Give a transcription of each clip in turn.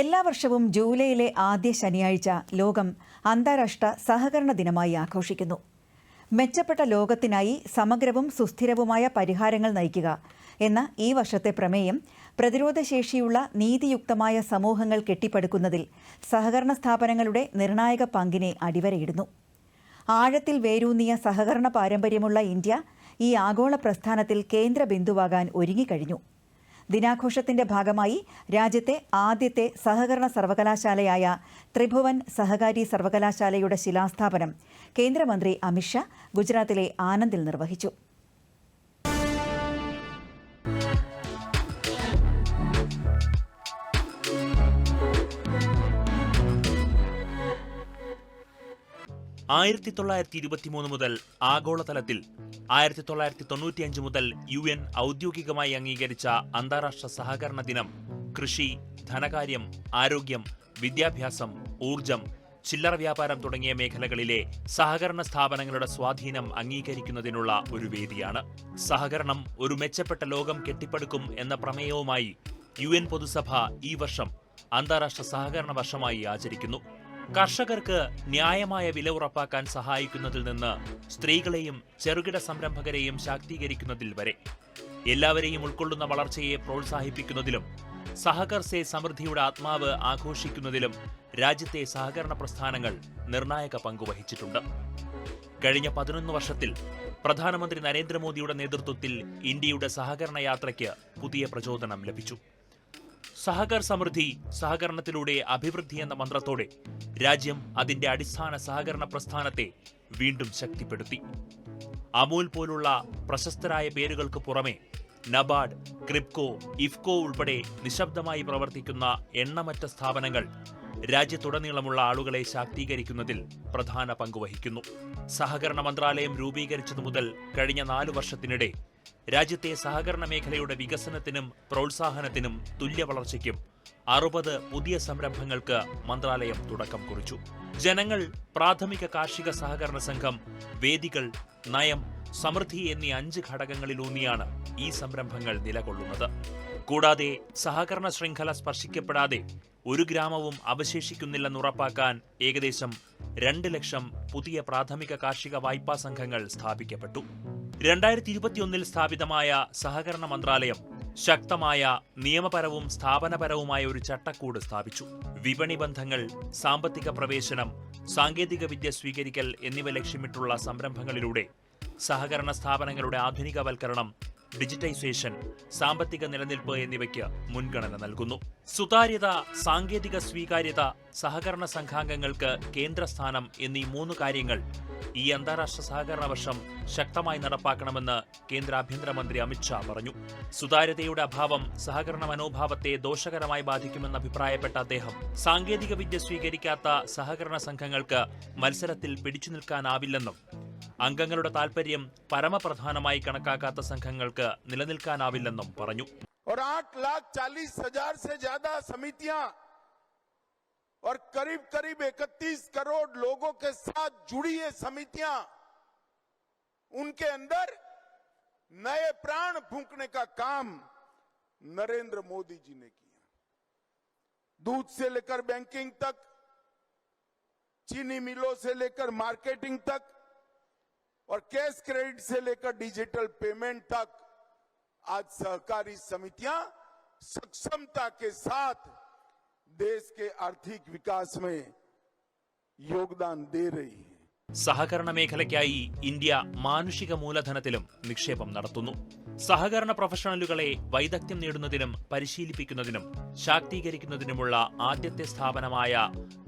എല്ലാ വർഷവും ജൂലൈയിലെ ആദ്യ ശനിയാഴ്ച ലോകം അന്താരാഷ്ട്ര സഹകരണ ദിനമായി ആഘോഷിക്കുന്നു. മെച്ചപ്പെട്ട ലോകത്തിനായി സമഗ്രവും സുസ്ഥിരവുമായ പരിഹാരങ്ങൾ നയിക്കുക എന്ന ഈ വർഷത്തെ പ്രമേയം പ്രതിരോധശേഷിയുള്ള നീതിയുക്തമായ സമൂഹങ്ങൾ കെട്ടിപ്പടുക്കുന്നതിൽ സഹകരണ സ്ഥാപനങ്ങളുടെ നിർണായക പങ്കിനെ അടിവരയിടുന്നു. ആഴത്തിൽ വേരൂന്നിയ സഹകരണ പാരമ്പര്യമുള്ള ഇന്ത്യ ഈ ആഗോള പ്രസ്ഥാനത്തിൽ കേന്ദ്ര ബിന്ദുവാകാൻ ഒരുങ്ങിക്കഴിഞ്ഞു. ദിനാഘോഷത്തിന്റെ ഭാഗമായി രാജ്യത്തെ ആദ്യത്തെ സഹകരണ സർവകലാശാലയായ ത്രിഭുവൻ സഹകാരി സർവകലാശാലയുടെ ശിലാസ്ഥാപനം കേന്ദ്രമന്ത്രി അമിത്ഷാ ഗുജറാത്തിലെ ആനന്ദിൽ നിർവഹിച്ചു. ആയിരത്തി തൊള്ളായിരത്തി ഇരുപത്തിമൂന്ന് മുതൽ ആഗോളതലത്തിൽ ആയിരത്തി തൊള്ളായിരത്തി തൊണ്ണൂറ്റിയഞ്ച് മുതൽ യു എൻ ഔദ്യോഗികമായി അംഗീകരിച്ച അന്താരാഷ്ട്ര സഹകരണ ദിനം കൃഷി ധനകാര്യം ആരോഗ്യം വിദ്യാഭ്യാസം ഊർജം ചില്ലറ വ്യാപാരം തുടങ്ങിയ മേഖലകളിലെ സഹകരണ സ്ഥാപനങ്ങളുടെ സ്വാധീനം അംഗീകരിക്കുന്നതിനുള്ള ഒരു വേദിയാണ്. സഹകരണം ഒരു മെച്ചപ്പെട്ട ലോകം കെട്ടിപ്പടുക്കും എന്ന പ്രമേയവുമായി യു പൊതുസഭ ഈ വർഷം അന്താരാഷ്ട്ര സഹകരണ വർഷമായി ആചരിക്കുന്നു. കർഷകർക്ക് ന്യായമായ വില ഉറപ്പാക്കാൻ സഹായിക്കുന്നതിൽ നിന്ന് സ്ത്രീകളെയും ചെറുകിട സംരംഭകരെയും ശാക്തീകരിക്കുന്നതിൽ വരെ. എല്ലാവരെയും ഉൾക്കൊള്ളുന്ന വളർച്ചയെ പ്രോത്സാഹിപ്പിക്കുന്നതിലും സഹകർ സേ സമൃദ്ധിയുടെ ആത്മാവ് ആഘോഷിക്കുന്നതിലും രാജ്യത്തെ സഹകരണ പ്രസ്ഥാനങ്ങൾ നിർണായക പങ്കുവഹിച്ചിട്ടുണ്ട് കഴിഞ്ഞ പതിനൊന്ന് വർഷത്തിൽ പ്രധാനമന്ത്രി നരേന്ദ്രമോദിയുടെ നേതൃത്വത്തിൽ ഇന്ത്യയുടെ സഹകരണ യാത്രയ്ക്ക് പുതിയ പ്രചോദനം ലഭിച്ചു. സഹകർ സമൃദ്ധി സഹകരണത്തിലൂടെ അഭിവൃദ്ധി എന്ന മന്ത്രത്തോടെ രാജ്യം അതിന്റെ അടിസ്ഥാന സഹകരണ പ്രസ്ഥാനത്തെ വീണ്ടും ശക്തിപ്പെടുത്തി. അമൂൽ പോലുള്ള പ്രശസ്തരായ പേരുകൾക്ക് പുറമെ നബാർഡ് ക്രിപ്കോ ഇഫ്കോ ഉൾപ്പെടെ നിശബ്ദമായി പ്രവർത്തിക്കുന്ന എണ്ണമറ്റ സ്ഥാപനങ്ങൾ രാജ്യത്തുടനീളമുള്ള ആളുകളെ ശാക്തീകരിക്കുന്നതിൽ പ്രധാന പങ്കുവഹിക്കുന്നു സഹകരണ മന്ത്രാലയം രൂപീകരിച്ചതു മുതൽ കഴിഞ്ഞ നാലു വർഷത്തിനിടെ രാജ്യത്തെ സഹകരണ മേഖലയുടെ വികസനത്തിനും പ്രോത്സാഹനത്തിനും തുല്യ വളർച്ചയ്ക്കും അറുപത് പുതിയ സംരംഭങ്ങൾക്ക് മന്ത്രാലയം തുടക്കം കുറിച്ചു. ജനങ്ങൾ പ്രാഥമിക കാർഷിക സഹകരണ സംഘം വേദികൾ നയം സമൃദ്ധി എന്നീ അഞ്ച് ഘടകങ്ങളിലൂന്നിയാണ് ഈ സംരംഭങ്ങൾ നിലകൊള്ളുന്നത്. കൂടാതെ സഹകരണ ശൃംഖല സ്പർശിക്കപ്പെടാതെ ഒരു ഗ്രാമവും അവശേഷിക്കുന്നില്ലെന്ന് ഉറപ്പാക്കാൻ ഏകദേശം രണ്ട് ലക്ഷം പുതിയ പ്രാഥമിക കാർഷിക വായ്പാ സംഘങ്ങൾ സ്ഥാപിക്കപ്പെട്ടു. രണ്ടായിരത്തി ഇരുപത്തിയൊന്നിൽ സ്ഥാപിതമായ സഹകരണ മന്ത്രാലയം ശക്തമായ നിയമപരവും സ്ഥാപനപരവുമായ ഒരു ചട്ടക്കൂട് സ്ഥാപിച്ചു. വിപണി ബന്ധങ്ങൾ സാമ്പത്തിക പ്രവേശനം സാങ്കേതിക വിദ്യ സ്വീകരിക്കൽ എന്നിവ ലക്ഷ്യമിട്ടുള്ള സംരംഭങ്ങളിലൂടെ സഹകരണ സ്ഥാപനങ്ങളുടെ ആധുനികവൽക്കരണം ഡിജിറ്റൈസേഷൻ സാമ്പത്തിക നിലനിൽപ്പ് എന്നിവയ്ക്ക് മുൻഗണന നൽകുന്നു. സുതാര്യത സാങ്കേതിക സ്വീകാര്യത സഹകരണ സംഘാംഗങ്ങൾക്ക് കേന്ദ്രസ്ഥാനം എന്നീ മൂന്ന് കാര്യങ്ങൾ ഈ അന്താരാഷ്ട്ര സഹകരണ വർഷം ശക്തമായി നടപ്പാക്കണമെന്ന് കേന്ദ്ര ആഭ്യന്തരമന്ത്രി അമിത്ഷാ പറഞ്ഞു. സുതാര്യതയുടെ അഭാവം സഹകരണ മനോഭാവത്തെ ദോഷകരമായി ബാധിക്കുമെന്ന് അഭിപ്രായപ്പെട്ട അദ്ദേഹം സാങ്കേതിക വിദ്യ സ്വീകരിക്കാത്ത സഹകരണ സംഘങ്ങൾക്ക് മത്സരത്തിൽ പിടിച്ചു നിൽക്കാനാവില്ലെന്നും അംഗങ്ങളുടെ താൽപര്യം പരമപ്രധാനമായി കണക്കാക്കാത്ത സംഘങ്ങൾക്ക് നിലനിൽക്കാനാവില്ലെന്നും പറഞ്ഞു और आठ लाख चालीस हजार से ज्यादा समितियां और करीब करीब इकतीस करोड़ लोगों के साथ जुड़ी ये समितियां उनके अंदर नए प्राण फूंकने का काम नरेंद्र मोदी जी ने किया दूध से लेकर बैंकिंग तक चीनी मिलों से लेकर मार्केटिंग तक और कैश क्रेडिट से लेकर डिजिटल पेमेंट तक आज सहकारी समितियां सक्षमता के साथ देश के आर्थिक विकास में योगदान दे रही है സഹകരണ മേഖലയ്ക്കായി ഇന്ത്യ മാനുഷിക മൂലധനത്തിലും നിക്ഷേപം നടത്തുന്നു സഹകരണ പ്രൊഫഷണലുകളെ വൈദഗ്ധ്യം നേടുന്നതിനും പരിശീലിപ്പിക്കുന്നതിനും ശാക്തീകരിക്കുന്നതിനുമുള്ള ആദ്യത്തെ സ്ഥാപനമായ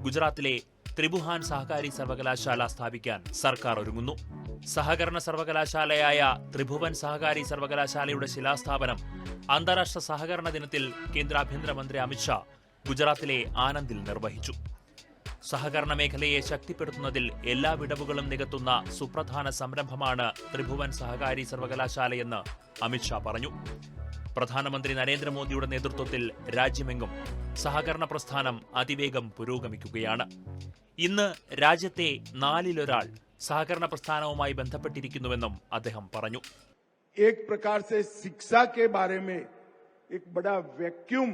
ഗുജറാത്തിലെ ത്രിഭുഹാൻ സഹകാരി സർവകലാശാല സ്ഥാപിക്കാൻ സർക്കാർ ഒരുങ്ങുന്നു സഹകരണ സർവകലാശാലയായ ത്രിഭുവൻ സഹകാരി സർവകലാശാലയുടെ ശിലാസ്ഥാപനം അന്താരാഷ്ട്ര സഹകരണ ദിനത്തിൽ കേന്ദ്ര ആഭ്യന്തരമന്ത്രി അമിത്ഷാ ഗുജറാത്തിലെ ആനന്ദിൽ നിർവഹിച്ചു. സഹകരണ മേഖലയെ ശക്തിപ്പെടുത്തുന്നതിൽ എല്ലാ വിടവുകളും നികത്തുന്ന സുപ്രധാന സംരംഭമാണ് ത്രിഭുവൻ സഹകാരി സർവകലാശാലയെന്ന് അമിത്ഷാ പറഞ്ഞു. പ്രധാനമന്ത്രി നരേന്ദ്രമോദിയുടെ നേതൃത്വത്തിൽ രാജ്യമെങ്ങും സഹകരണ പ്രസ്ഥാനം അതിവേഗം പുരോഗമിക്കുകയാണ്. ഇന്ന് രാജ്യത്തെ നാലിലൊരാൾ സഹകരണ പ്രസ്ഥാനവുമായി ബന്ധപ്പെട്ടിരിക്കുന്നുവെന്നും അദ്ദേഹം പറഞ്ഞു एक प्रकार से शिक्षा के बारे में एक बड़ा वैक्यूम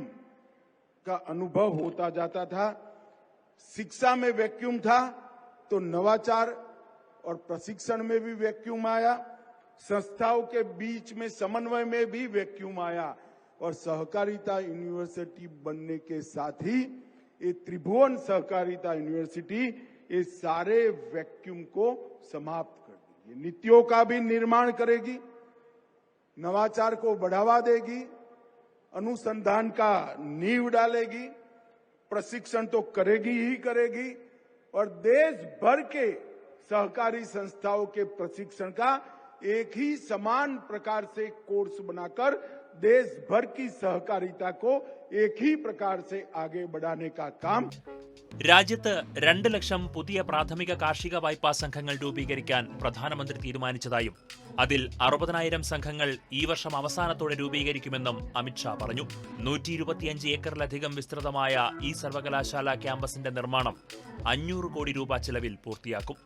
का अनुभव होता जाता था शिक्षा में वैक्यूम था तो नवाचार और प्रशिक्षण में भी वैक्यूम आया संस्थाओं के बीच में समन्वय में भी वैक्यूम आया और सहकारिता यूनिवर्सिटी बनने के साथ ही ये त्रिभुवन सहकारिता यूनिवर्सिटी ये सारे वैक्यूम को समाप्त कर देगी। नीतियों का भी निर्माण करेगी, नवाचार को बढ़ावा देगी, अनुसंधान का नींव डालेगी, प्रशिक्षण तो करेगी ही करेगी, और देश भर के सहकारी संस्थाओं के प्रशिक्षण का एक ही समान प्रकार से कोर्स बनाकर देश भर की सहकारिता को एक ही प्रकार से आगे बढ़ाने का काम രാജ്യത്ത് രണ്ട് ലക്ഷം പുതിയ പ്രാഥമിക കാർഷിക വായ്പാ സംഘങ്ങൾ രൂപീകരിക്കാൻ പ്രധാനമന്ത്രി തീരുമാനിച്ചതായും അതിൽ അറുപതിനായിരം സംഘങ്ങൾ ഈ വർഷം അവസാനത്തോടെ രൂപീകരിക്കുമെന്നും അമിത്ഷാ പറഞ്ഞു നൂറ്റി ഇരുപത്തിയഞ്ച് ഏക്കറിലധികം വിസ്തൃതമായ ഈ സർവകലാശാല ക്യാമ്പസിന്റെ നിർമ്മാണം അഞ്ഞൂറ് കോടി രൂപ ചെലവിൽ പൂർത്തിയാക്കും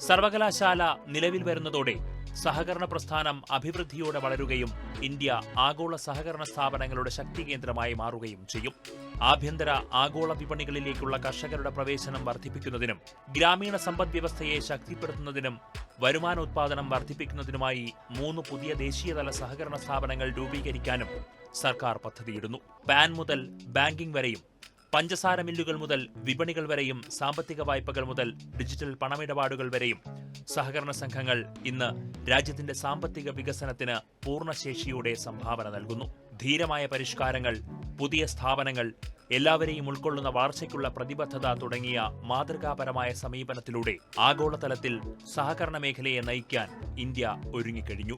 സർവകലാശാല നിലവിൽ വരുന്നതോടെ സഹകരണ പ്രസ്ഥാനം അഭിവൃദ്ധിയോടെ വളരുകയും ഇന്ത്യ ആഗോള സഹകരണ സ്ഥാപനങ്ങളുടെ ശക്തി കേന്ദ്രമായി മാറുകയും ചെയ്യും. ആഭ്യന്തര ആഗോള വിപണികളിലേക്കുള്ള കർഷകരുടെ പ്രവേശനം വർദ്ധിപ്പിക്കുന്നതിനും ഗ്രാമീണ സമ്പദ് വ്യവസ്ഥയെ ശക്തിപ്പെടുത്തുന്നതിനും വരുമാനോത്പാദനം വർദ്ധിപ്പിക്കുന്നതിനുമായി മൂന്ന് പുതിയ ദേശീയതല സഹകരണ സ്ഥാപനങ്ങൾ രൂപീകരിക്കാനും സർക്കാർ പദ്ധതിയിടുന്നു. പാൻ മുതൽ ബാങ്കിംഗ് വരെയും പഞ്ചസാര മില്ലുകൾ മുതൽ വിപണികൾ വരെയും സാമ്പത്തിക വായ്പകൾ മുതൽ ഡിജിറ്റൽ പണമിടപാടുകൾ വരെയും സഹകരണ സംഘങ്ങൾ ഇന്ന് രാജ്യത്തിന്റെ സാമ്പത്തിക വികസനത്തിന് പൂർണശേഷിയോടെ സംഭാവന നൽകുന്നു. ധീരമായ പരിഷ്കാരങ്ങൾ പുതിയ സ്ഥാപനങ്ങൾ എല്ലാവരെയും ഉൾക്കൊള്ളുന്ന വളർച്ചയ്ക്കുള്ള പ്രതിബദ്ധത തുടങ്ങിയ മാതൃകാപരമായ സമീപനത്തിലൂടെ ആഗോളതലത്തിൽ സഹകരണ മേഖലയെ നയിക്കാൻ ഇന്ത്യ ഒരുങ്ങിക്കഴിഞ്ഞു.